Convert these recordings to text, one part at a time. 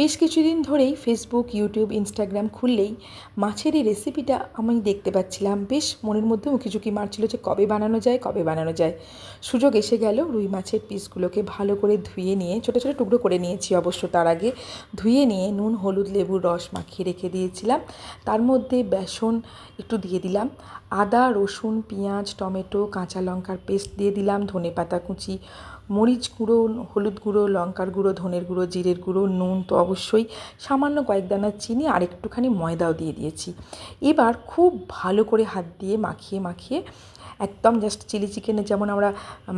বেশ কিছুদিন ধরেই ফেসবুক ইউটিউব ইনস্টাগ্রাম খুললেই মাছের এই রেসিপিটা আমি দেখতে পাচ্ছিলাম। বেশ মনের মধ্যে উকিঝুঁকি মারছিল যে কবে বানানো যায়, কবে বানানো যায়। সুযোগ এসে গেল, রুই মাছের পিসগুলোকে ভালো করে ধুয়ে নিয়ে, ছোটো ছোটো টুকরো করে নিয়েছি অবশ্য তার আগে। ধুয়ে নিয়ে নুন, হলুদ, লেবুর রস মাখিয়ে রেখে দিয়েছিলাম। তার মধ্যে বেসন একটু দিয়ে দিলাম। আদা, রসুন, পেঁয়াজ, টমেটো, কাঁচা লঙ্কার পেস্ট দিয়ে দিলাম ধনে পাতা কুচি মরিচ গুঁড়ো, হলুদ গুঁড়ো, লঙ্কার গুঁড়ো, ধনের গুঁড়ো, জিরের গুঁড়ো, নুন তো অবশ্যই। সামান্য কয়েক দানা চিনি আর একটুখানি ময়দাও দিয়ে দিয়েছি। এবার খুব ভালো করে হাত দিয়ে মাখিয়ে মাখিয়ে একদম জাস্ট চিলি চিকেনে যেমন আমরা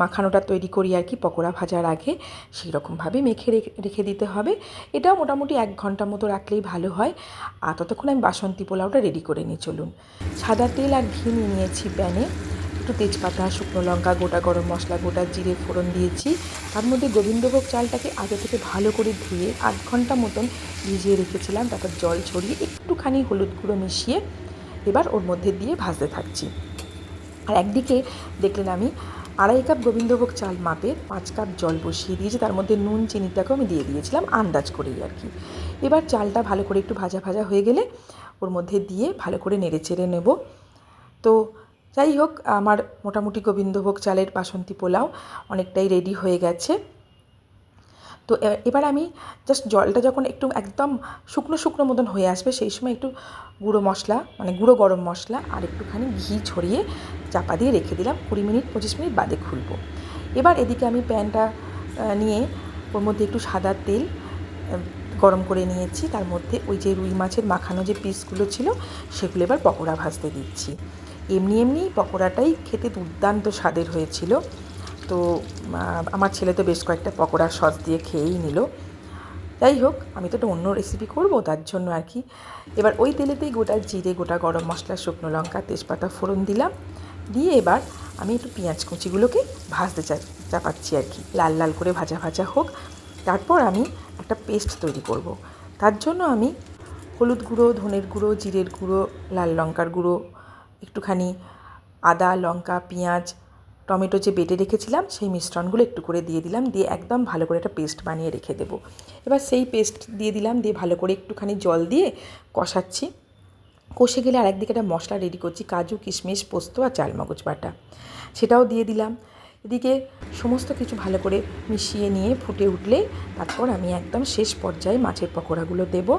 মাখানোটা তৈরি করি আর কি, পকোড়া ভাজার আগে সেই রকমভাবে মেখে রেখে দিতে হবে। এটাও মোটামুটি এক ঘণ্টা মতো রাখলেই ভালো হয়। আর ততক্ষণ আমি বাসন্তী পোলাওটা রেডি করে নিই, চলুন। সাদা তেল আর ঘি নিয়ে নিয়েছি প্যানে। একটু তেজপাতা, শুকনো লঙ্কা গোটা, গরম মশলা, গোটা জিরে ফোড়ন দিয়েছি। তার মধ্যে গোবিন্দভোগ চালটাকে আগে থেকে ভালো করে ধুয়ে আধ ঘণ্টা মতন ভিজিয়ে রেখেছিলাম, তারপর জল ছড়িয়ে একটুখানি হলুদ গুঁড়ো মিশিয়ে এবার ওর মধ্যে দিয়ে ভাজতে থাকছি। আর একদিকে দেখলেন আমি আড়াই কাপ গোবিন্দভোগ চাল মাপে পাঁচ কাপ জল বসিয়ে দিয়েছি, তার মধ্যে নুন, চিনিটাকেও আমি দিয়ে দিয়েছিলাম আন্দাজ করেই আর কি। এবার চালটা ভালো করে একটু ভাজা ভাজা হয়ে গেলে ওর মধ্যে দিয়ে ভালো করে নেড়ে চেড়ে নেব। তো যাই হোক, আমার মোটামুটি গোবিন্দভোগ চালের বাসন্তী পোলাও অনেকটাই রেডি হয়ে গেছে। তো এবার আমি জাস্ট জলটা যখন একটু একদম শুকনো শুকনো মতন হয়ে আসবে, সেই সময় একটু গুঁড়ো মশলা মানে গুঁড়ো গরম মশলা আর একটুখানি ঘি ছড়িয়ে চাপা দিয়ে রেখে দিলাম। কুড়ি মিনিট, পঁচিশ মিনিট বাদে খুলবো। এবার এদিকে আমি প্যানটা নিয়ে ওর মধ্যে একটু সাদা তেল গরম করে নিয়েছি। তার মধ্যে ওই যে রুই মাছের মাখানো যে পিসগুলো ছিল, সেগুলো এবার পকোড়া ভাজতে দিচ্ছি। এমনি এমনি পকোড়াটাই খেতে দুর্দান্ত স্বাদের হয়েছিল। তো আমার ছেলে তো বেশ কয়েকটা পকোড়া সস দিয়ে খেয়েই নিল। যাই হোক, আমি তো একটা অন্য রেসিপি করব, তার জন্য আর কি। এবার ওই তেলেতেই গোটা জিরে, গোটা গরম মশলা, শুকনো লঙ্কা, তেজপাতা ফোড়ন দিলাম। দিয়ে এবার আমি একটু পেঁয়াজ কুচিগুলোকে ভাজতে চা চাপাচ্ছি আর কি। লাল লাল করে ভাজা ভাজা হোক। তারপর আমি একটা পেস্ট তৈরি করব। তার জন্য আমি হলুদ গুঁড়ো, ধনের গুঁড়ো, জিরের গুঁড়ো, লাল লঙ্কার গুঁড়ো একটুখানি আদা, লঙ্কা, পেঁয়াজ, টমেটো যে বেটে রেখেছিলাম, সেই মিশ্রণগুলো একটু করে দিয়ে দিলাম, দিয়ে একদম ভালো করে একটা পেস্ট বানিয়ে রেখে দেবো। এবার সেই পেস্ট দিয়ে দিলাম, দিয়ে ভালো করে একটুখানি জল দিয়ে কষাচ্ছি। কষে গেলে আরেকদিকে একটা মশলা রেডি করছি, কাজু, কিশমিশ, পোস্ত আর চালমগজ বাটা। সেটাও দিয়ে দিলাম। এদিকে সমস্ত কিছু ভালো করে মিশিয়ে নিয়ে ফুটে উঠলে তারপর আমি একদম শেষ পর্যায়ে মাছের পকোড়াগুলো দেবো।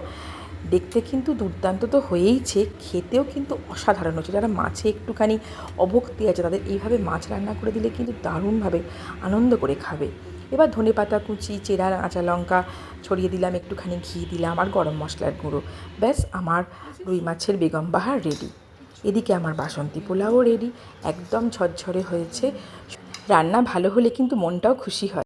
দেখতে কিন্তু দুর্দান্ত তো হয়েইছে, খেতেও কিন্তু অসাধারণ হচ্ছে। যারা মাছে একটুখানি অভক্তি আছে, তাদের এইভাবে মাছ রান্না করে দিলে কিন্তু দারুণভাবে আনন্দ করে খাবে। এবার ধনে পাতা, কুচি, চেরা, কাঁচা লঙ্কা ছড়িয়ে দিলাম, একটুখানি ঘি দিলাম আর গরম মশলার গুঁড়ো। ব্যাস, আমার রুই মাছের বেগম বাহার রেডি এদিকে আমার বাসন্তী পোলাও রেডি একদম ঝরঝরে হয়েছে। রান্না ভালো হলে কিন্তু মনটাও খুশি হয়।